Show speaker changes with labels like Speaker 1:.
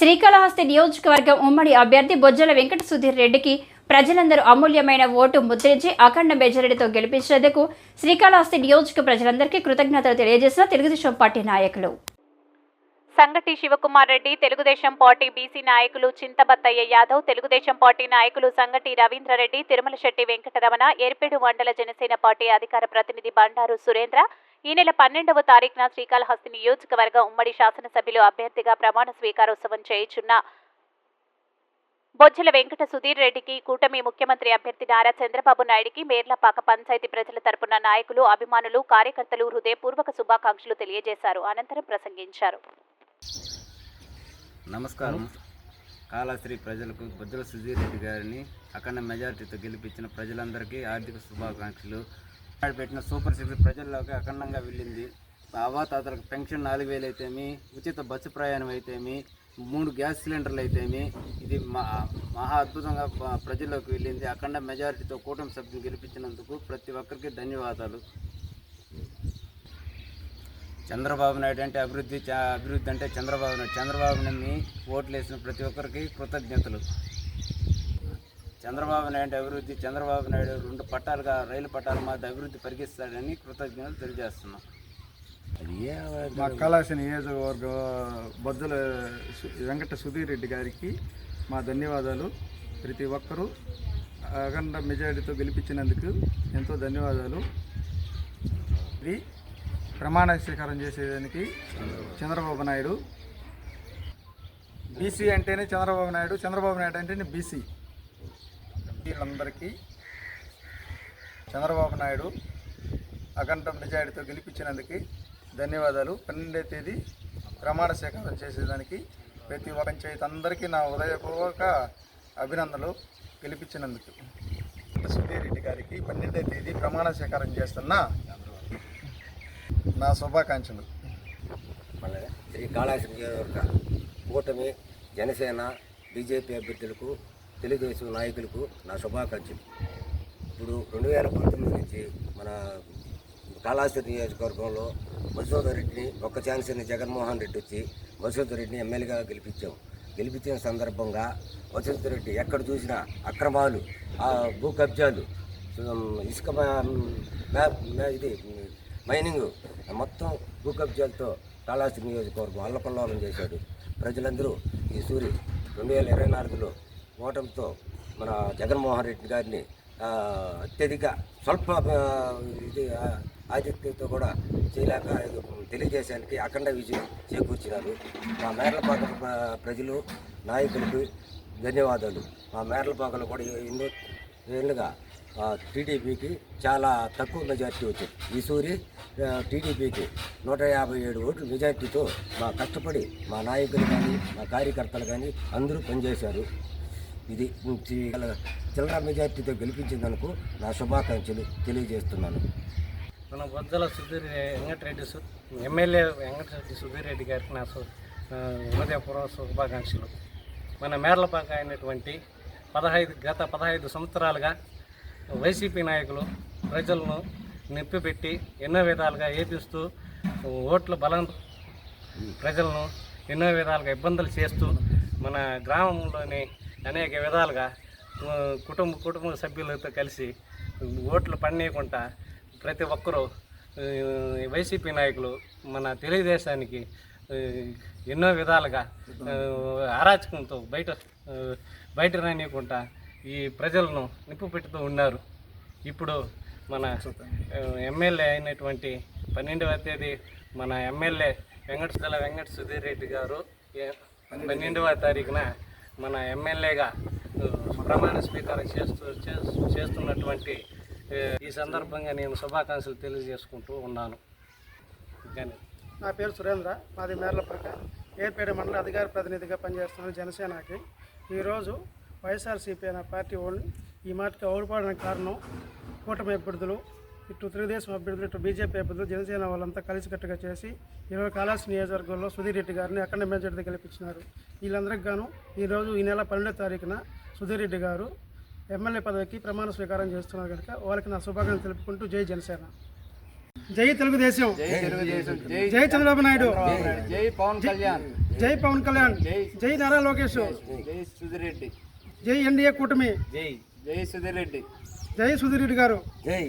Speaker 1: శ్రీకాళహస్తి నియోజకవర్గం ఉమ్మడి అభ్యర్థి బొజ్జల వెంకట సుధీర్ రెడ్డికి ప్రజలందరూ అమూల్యమైన ఓటు ముద్రించి అఖండ మెజారిటీతో గెలిపించినందుకు శ్రీకాళహస్తి నియోజక ప్రజలందరికీ కృతజ్ఞతలు తెలియజేసిన తెలుగుదేశం పార్టీ నాయకులు.
Speaker 2: సంగటి శివకుమార్ రెడ్డి తెలుగుదేశం పార్టీ బీసీ నాయకులు చింతబత్తయ్య యాదవ్ తెలుగుదేశం పార్టీ నాయకులు సంగటి రవీంద్రరెడ్డి తిరుమల శెట్టి వెంకటరమణ ఏర్పేడు మండల జనసేన పార్టీ అధికార ప్రతినిధి బండారు సురేంద్ర ఈ నెల పన్నెండవ తారీఖున శ్రీకాళహస్తి నియోజకవర్గ ఉమ్మడి శాసనసభ్యులు అభ్యర్థిగా ప్రమాణ స్వీకారోత్సవం చేయుచున్న బొజ్జల వెంకట సుధీర్ రెడ్డికి కూటమి ముఖ్యమంత్రి అభ్యర్థి నారా చంద్రబాబు నాయుడికి మేర్లపాక పంచాయతీ ప్రజల తరపున నాయకులు అభిమానులు కార్యకర్తలు హృదయపూర్వక శుభాకాంక్షలు తెలియజేశారు. అనంతరం ప్రసంగించారు.
Speaker 3: నమస్కారం. కాళాశ్రీ ప్రజలకు బొజ్జల సుధీర్ రెడ్డి గారిని అఖండ మెజార్టీతో గెలిపించిన ప్రజలందరికీ ఆర్థిక శుభాకాంక్షలు. పెట్టిన సూపర్ సిక్స్ ప్రజల్లోకి అఖండంగా వెళ్ళింది. అవాతాతలకు పెన్షన్ నాలుగు వేలు అయితేమి ఉచిత బస్సు ప్రయాణం అయితేమి మూడు గ్యాస్ సిలిండర్లు అయితేమి ఇది మా మహా అద్భుతంగా ప్రజల్లోకి వెళ్ళింది. అఖండ మెజారిటీతో కూటమి సభ్యులు గెలిపించినందుకు ప్రతి ఒక్కరికి ధన్యవాదాలు. చంద్రబాబు నాయుడు అంటే అభివృద్ధి అభివృద్ధి అంటే చంద్రబాబు నాయుడు. చంద్రబాబు నాయుడిని ఓట్లు వేసిన ప్రతి ఒక్కరికి కృతజ్ఞతలు. చంద్రబాబు నాయుడు అభివృద్ధి చంద్రబాబు నాయుడు రెండు పట్టాలుగా రైలు పట్టాలు మాది అభివృద్ధి పరిగిస్తాడని కృతజ్ఞతలు తెలియజేస్తున్నాం.
Speaker 4: మా కళాశ నియోజకవర్గ సు- వెంకట సుధీర్ రెడ్డి గారికి మా ధన్యవాదాలు. ప్రతి ఒక్కరూ అఖండ మెజారిటీతో గెలిపించినందుకు ఎంతో ధన్యవాదాలు. ఇది ప్రమాణ స్వీకారం చేసేదానికి చంద్రబాబు నాయుడు. బీసీ అంటేనే చంద్రబాబు నాయుడు చంద్రబాబు నాయుడు అంటేనే బీసీ. వీళ్ళందరికీ చంద్రబాబు నాయుడు అఖండ మెజారిటీతో గెలిపించినందుకు ధన్యవాదాలు. పన్నెండవ తేదీ ప్రమాణ స్వీకారం చేసేదానికి ప్రతి ఒక్క పంచాయతీ అందరికీ నా ఉదయపూర్వక అభినందనలు గెలిపించినందుకు. సుధీర్ రెడ్డి గారికి పన్నెండవ తేదీ ప్రమాణ స్వీకారం చేస్తున్న నా శుభాకాంక్షలు.
Speaker 5: మళ్ళీ శ్రీ కాళాశ్రీ కూటమి జనసేన బీజేపీ అభ్యర్థులకు తెలుగుదేశం నాయకులకు నా శుభాకాంక్షలు. ఇప్పుడు రెండు వేల పంతొమ్మిది నుంచి మన కాళాశ్రీ నియోజకవర్గంలో మధుసూదర్ రెడ్డిని ఒక్క ఛాన్సర్ని జగన్మోహన్ రెడ్డి వచ్చి మధుసూదర్ రెడ్డిని ఎమ్మెల్యేగా గెలిపించాం. గెలిపించిన సందర్భంగా మధుసూదర్ రెడ్డి ఎక్కడ చూసినా అక్రమాలు ఆ భూ కబ్జాలు ఇసుక ఇది మైనింగ్ మొత్తం భూ కబ్జాలతో కాళాస్తి నియోజకవర్గం అల్లకొల్లోలం చేశాడు. ప్రజలందరూ ఈ సూరి రెండు వేల ఇరవై నాలుగులో ఓటమితో మన జగన్మోహన్ రెడ్డి గారిని అత్యధిక స్వల్ప ఇది ఆ, ఆధిక్యతతో కూడా చేయలేక ఇది తెలియజేసానికి అఖండ విజయం చేకూర్చినారు. మా మేర్లపాక ప్రజలు నాయకులకు ధన్యవాదాలు. మా మేర్లపాకలో కూడా ఎన్నో ఏళ్ళుగా టీడీపీకి చాలా తక్కువ మెజార్టీ వచ్చింది. ఈ సూరి టీడీపీకి నూట యాభై ఏడు ఓట్లు మెజార్టీతో మా కష్టపడి మా నాయకులు కానీ మా కార్యకర్తలు కానీ అందరూ పనిచేశారు. ఇది చిల్లర మెజార్టీతో గెలిపించినందుకు నా శుభాకాంక్షలు తెలియజేస్తున్నాను.
Speaker 6: మన బొజ్జల సుధీర్ వెంకటరెడ్డి ఎమ్మెల్యే వెంకటరెడ్డి సుధీర్ రెడ్డి గారికి నా సు శుభాకాంక్షలు. మన మేర్లపాక అయినటువంటి పదహైదు గత పదహైదు సంవత్సరాలుగా వైసీపీ నాయకులు ప్రజలను నొప్పిపెట్టి ఎన్నో విధాలుగా ఏపిస్తూ ఓట్లు బలం ప్రజలను ఎన్నో విధాలుగా ఇబ్బందులు చేస్తూ మన గ్రామంలోని అనేక విధాలుగా కుటుంబ కుటుంబ సభ్యులతో కలిసి ఓట్లు పడనీయకుండా ప్రతి ఒక్కరూ వైసీపీ నాయకులు మన తెలుగుదేశానికి ఎన్నో విధాలుగా అరాచకంతో బయట బయట రానియకుండా ఈ ప్రజలను నిప్పు పెట్టుతూ ఉన్నారు. ఇప్పుడు మన ఎమ్మెల్యే అయినటువంటి పన్నెండవ తేదీ మన ఎమ్మెల్యే వెంకటస్థల వెంకట సుధీర్ రెడ్డి గారు పన్నెండవ తారీఖున మన ఎమ్మెల్యేగా ప్రమాణ స్వీకారం చేస్తూ చేస్తున్నటువంటి ఈ సందర్భంగా నేను శుభాకాంక్షలు తెలియజేసుకుంటూ ఉన్నాను.
Speaker 7: నా పేరు సురేంద్ర మాది మేర్లపేట ఏర్పేట మండల అధికార ప్రతినిధిగా పనిచేస్తున్నాను జనసేనకి. ఈరోజు వైఎస్ఆర్సీపీ అనే పార్టీ ఓడి ఈ మాటకి ఓడిపోవడానికి కారణం కూటమి అభ్యర్థులు ఇటు తెలుగుదేశం అభ్యర్థులు ఇటు బీజేపీ అభ్యర్థులు జనసేన వాళ్ళంతా కలిసికట్టుగా చేసి ఇరవై కాళాసి నియోజకవర్గంలో సుధీర్ రెడ్డి గారిని అఖండ మెజార్టీ గెలిపించినారు. వీళ్ళందరికీ గాను ఈరోజు ఈ నెల పన్నెండో తారీఖున సుధీర్ రెడ్డి గారు ఎమ్మెల్యే పదవికి ప్రమాణ స్వీకారం చేస్తున్నారు కనుక వాళ్ళకి నా శుభాకాంక్షలు తెలుపుకుంటూ జై జనసేన. జై తెలుగుదేశం. జై చంద్రబాబు నాయుడు.
Speaker 3: జై పవన్ కళ్యాణ్.
Speaker 7: జై పవన్ కళ్యాణ్. జై నారా లోకేష్.
Speaker 3: జై సుధీర్ రెడ్డి.
Speaker 7: జై ఎన్డీఏ కూటమి.
Speaker 6: జై
Speaker 3: జై సుధీర్ రెడ్డి.
Speaker 7: జై సుధీర్ రెడ్డి గారు.
Speaker 5: జై